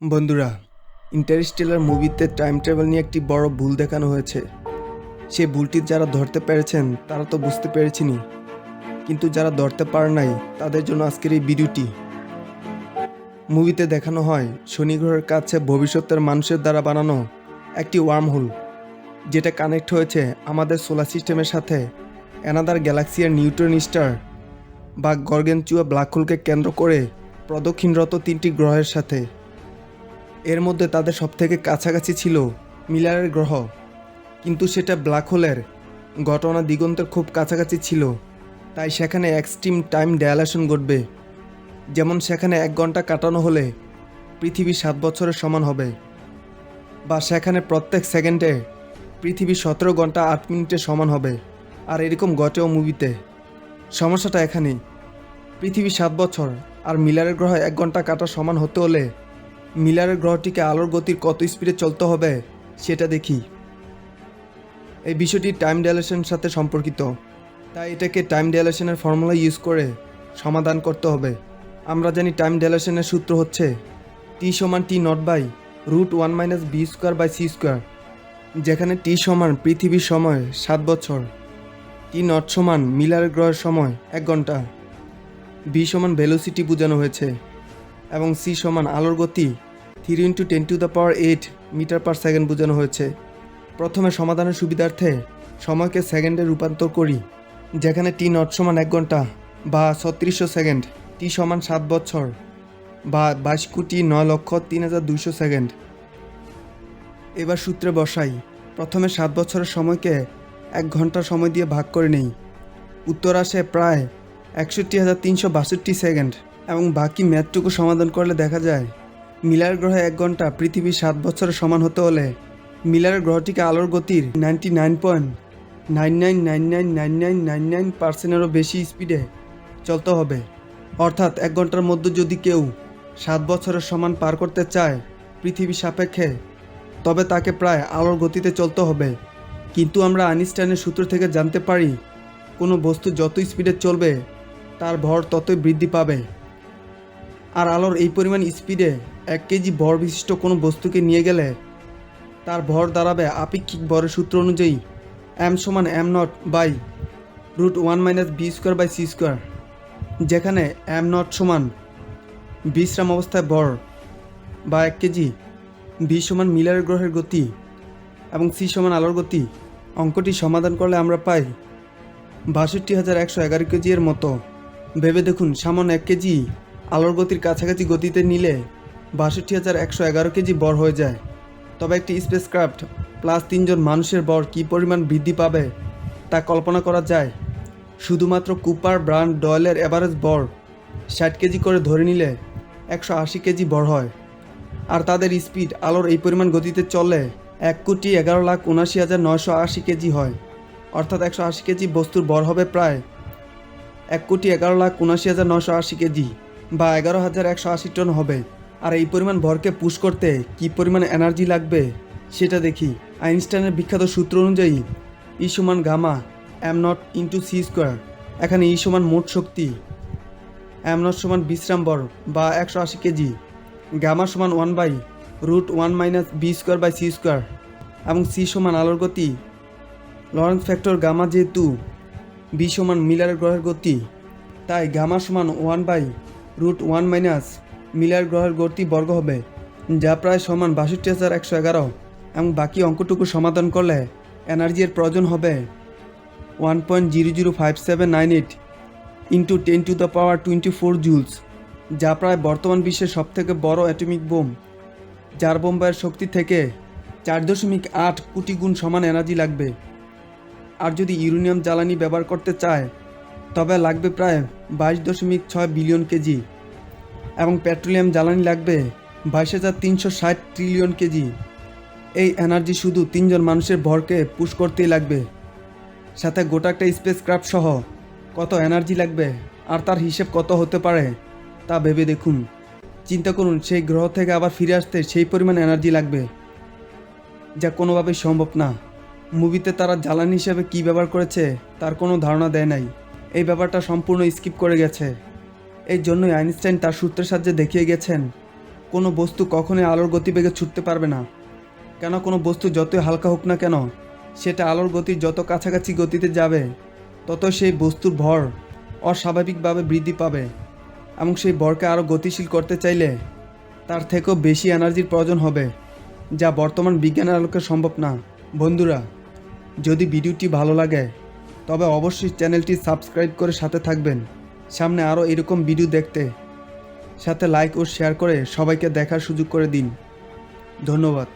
বন্ধুরা ইন্টারস্টেলার মুভিতে time travel নিয়ে একটি বড় ভুল দেখানো হয়েছে। সেই ভুলটি যারা ধরতে পেরেছেন, তারা তো বুঝতে পেরেছিনি কিন্তু যারা ধরতে পারে নাই, তাদের জন্য আজকের এই ভিডিওটি। মুভিতে দেখানো হয়, শনি গ্রহের কাছে ভবিষ্যতের মানুষের দ্বারা বানানো একটি ওয়ার্ম হোল যেটা কানেক্ট হয়েছে আমাদের সোলার সিস্টেমের সাথে। অ্যানাদার গ্যালাক্সিয়ার নিউট্রন স্টার বা গর্গেনচুয়া ব্ল্যাক হোলকে কেন্দ্র করে প্রদক্ষিণরত তিনটি গ্রহের সাথে। এর মধ্যে তাদের সবথেকে কাছাকাছি ছিল মিলারের গ্রহ। কিন্তু সেটা ব্ল্যাক হোলের ঘটনা দিগন্তের খুব কাছাকাছি ছিল। তাই সেখানে এক্সট্রিম টাইম ডায়ালেশন ঘটবে। যেমন সেখানে এক ঘণ্টা কাটানো হলে পৃথিবী সাত বছরের সমান হবে। বা সেখানে প্রত্যেক সেকেন্ডে পৃথিবী সতেরো ঘণ্টা আট মিনিটে সমান হবে। আর এরকম ঘটেও মুভিতে। সমস্যাটা এখানেই। পৃথিবী সাত বছর আর মিলারের গ্রহ এক ঘণ্টা কাটা সমান হতে হলে মিলারের গ্রহটিকে আলোর গতির কত স্পিডে চলতে হবে সেটা দেখি। এই বিষয়টি টাইম ডাইলেশনের সাথে সম্পর্কিত, তাই এটাকে টাইম ডাইলেশনের ফর্মুলা ইউজ করে সমাধান করতে হবে। আমরা জানি টাইম ডাইলেশনের সূত্র হচ্ছে টি সমান T nought by root one minus v square by c square যেখানে টি সমান পৃথিবীর সময় সাত বছর টি নট সমান মিলার গ্রহের সময় এক ঘণ্টা বি সমান ভেলোসিটি বোঝানো হয়েছে, এবং সি সমান আলোর গতি three into ten to the power eight metre per second বোঝানো হয়েছে। প্রথমে সমাধানের সুবিধার্থে সময়কে সেকেন্ডে রূপান্তর করি, যেখানে টি নট সমান এক ঘণ্টা বা ছত্রিশশো সেকেন্ড, টি সমান সাত বছর বা বাইশ কোটি নয় লক্ষ তিন হাজার দুইশো সেকেন্ড। এবার সূত্রে বসাই, প্রথমে সাত বছরের সময়কে এক ঘণ্টা সময় দিয়ে ভাগ করে নেই। উত্তর আসে প্রায় একষট্টি হাজার তিনশো বাষট্টি সেকেন্ড এবং বাকি ম্যাথটুকু সমাধান করলে দেখা যায় মিলার গ্রহে এক ঘণ্টা পৃথিবীর সাত বছরের সমান হতে হলে মিলারের গ্রহটিকে আলোর গতির ninety nine point nine nine nine nine nine nine nine nine পার্সেন্টেরও বেশি স্পিডে চলতে হবে অর্থাৎ এক ঘণ্টার মধ্যে যদি কেউ সাত বছরের সমান পার করতে চায় পৃথিবী সাপেক্ষে তবে তাকে প্রায় আলোর গতিতে চলতে হবে কিন্তু আমরা আইনস্টাইনের সূত্র থেকে জানতে পারি কোনো বস্তু যত স্পিডে চলবে তার ভর ততই বৃদ্ধি পাবে আর আলোর এই পরিমাণ স্পিডে এক কেজি ভর বিশিষ্ট কোনো বস্তুকে নিয়ে গেলে তার ভর দাঁড়াবে আপেক্ষিক ভরের সূত্র অনুযায়ী এম সমান m nought by root one minus v square by c square যেখানে এম নট সমান বিশ্রাম অবস্থায় ভর বা এক কেজি বি সমান মিলার গ্রহের গতি এবং সি সমান আলোর গতি অঙ্কটি সমাধান করলে আমরা পাই বাষট্টি হাজার একশো এগারো কেজি এর মতো। ভেবে দেখুন, সামান্য এক কেজি আলোর গতির কাছাকাছি গতিতে নিলে বাষট্টি হাজার একশো এগারো কেজি বর হয়ে যায়। তবে একটি স্পেসক্রাফট প্লাস তিনজন মানুষের বর কী পরিমাণ বৃদ্ধি পাবে তা কল্পনা করা যায়। শুধুমাত্র কুপার, ব্রান্ড, ডয়েলের এভারেজ বর ষাট কেজি করে ধরে নিলে একশো আশি কেজি বর হয়। আর তাদের স্পিড আলোর এই পরিমাণ গতিতে চলে এক কোটি এগারো লাখ উনাশি হাজার নয়শো আশি কেজি হয়। অর্থাৎ একশো আশি কেজি বস্তুর বর হবে প্রায় এক কোটি এগারো লাখ উনাশি হাজার নশো আশি কেজি। বা এগারো হাজার একশো আশি টন হবে। আর এই পরিমাণ ভরকে পুশ করতে কি পরিমাণ এনার্জি লাগবে, সেটা দেখি। আইনস্টাইনের বিখ্যাত সূত্র অনুযায়ী ই সমান gamma, m nought into c square, এখানে ই সমান মোট শক্তি, এম নট সমান বিশ্রাম বর বা একশো আশি কেজি, গামা সমান one by root one minus v square by c square, এবং সি সমান আলোর গতি, লরেন্স ফ্যাক্টর গামা যেহেতু বি সমান মিলারের গ্রহের গতি, তাই গামা সমান one by root one minus Miller গ্রহের গতি বর্গ হবে, যা প্রায় সমান বাষট্টি হাজার একশো এগারো, এবং বাকি অঙ্কটুকু সমাধান করলে এনার্জির প্রয়োজন হবে one point zero zero five seven nine eight into ten to the power twenty four joules, যা প্রায় বর্তমান বিশ্বের সবথেকে বড় অ্যাটমিক বোম, যার বোম্বাইয়ের শক্তি থেকে চার দশমিক আট কোটি গুণ সমান এনার্জি লাগবে। আর যদি ইউরেনিয়াম জ্বালানি ব্যবহার করতে চায় তবে লাগবে প্রায় বাইশ দশমিক ছয় বিলিয়ন কেজি এবং পেট্রোলিয়াম জ্বালানি লাগবে বাইশ হাজার তিনশো ষাট ট্রিলিয়ন কেজি। এই এনার্জি শুধু তিনজন মানুষের ভরকে পুশ করতেই লাগবে। সাথে গোটা একটা স্পেস ক্রাফট সহ কত এনার্জি লাগবে আর তার হিসেব কত হতে পারে তা ভেবে দেখুন। চিন্তা করুন, সেই গ্রহ থেকে আবার ফিরে আসতে সেই পরিমাণ এনার্জি লাগবে। যা কোনোভাবেই সম্ভব না। মুভিতে তারা জ্বালানি হিসেবে কী ব্যবহার করেছে তার কোনো ধারণা দেয় নাই। এই ব্যাপারটা সম্পূর্ণ স্কিপ করে গেছে। এই জন্যই আইনস্টাইন তার সূত্রের সাহায্যে দেখিয়ে গেছেন, কোনো বস্তু কখনোই আলোর গতিবেগে ছুটতে পারবে না। কেন কোনো বস্তু যতই হালকা হোক না কেন, সেটা আলোর গতির যত কাছাকাছি গতিতে যাবে তত সেই বস্তুর ভর অস্বাভাবিকভাবে বৃদ্ধি পাবে এবং সেই ভরকে আরও গতিশীল করতে চাইলে তার থেকেও বেশি এনার্জির প্রয়োজন হবে, যা বর্তমান বিজ্ঞানের আলোকে সম্ভব না। বন্ধুরা, যদি ভিডিওটি ভালো লাগে তবে অবশ্যই চ্যানেলটি সাবস্ক্রাইব করে সাথে থাকবেন। সামনে আরও এরকম ভিডিও দেখতে। সাথে লাইক ও শেয়ার করে সবাইকে দেখার সুযোগ করে দিন। ধন্যবাদ।